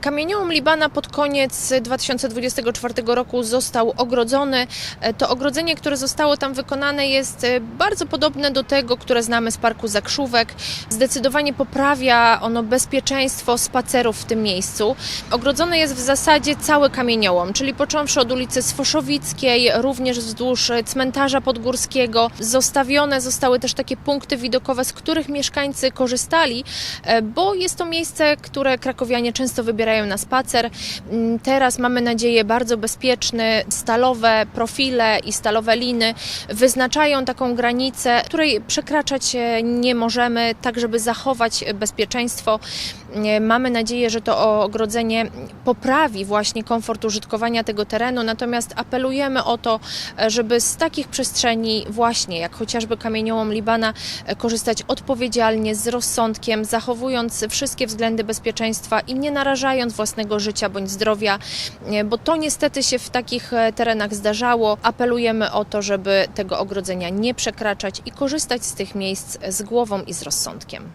Kamieniołom Libana pod koniec 2024 roku został ogrodzony. E, To ogrodzenie, które zostało tam wykonane jest e, bardzo podobne do tego, które znamy z Parku Zakrzówek. Zdecydowanie poprawia ono bezpieczeństwo spacerów w tym miejscu. Ogrodzony jest w zasadzie cały kamieniołom, czyli począwszy od ulicy Sfoszowickiej, również wzdłuż cmentarza podgórskiego. Zostawione zostały też takie punkty widokowe, z których mieszkańcy korzystali, e, bo jest to miejsce, które krakowianie często wybierają na spacer. Mm, Teraz mamy nadzieję bardzo bezpieczny. Stalowe profile i stalowe liny wyznaczają taką granicę, której przekraczać e, nie możemy, tak żeby zachować bezpieczeństwo. E, Mamy nadzieję, że to ogrodzenie poprawi właśnie komfort użytkowania tego terenu, natomiast apelujemy o to, e, żeby z takich przestrzeni właśnie, jak chociażby kamieniołom Libana, korzystać odpowiedzialnie, z rozsądkiem, zachowując wszystkie względy bezpieczeństwa i nie narażając własnego życia bądź zdrowia, e, bo to niestety się w takich e, terenach zdarzało. Apelujemy o to, żeby tego ogrodzenia nie przekraczać i korzystać z tych miejsc z głową i z rozsądkiem.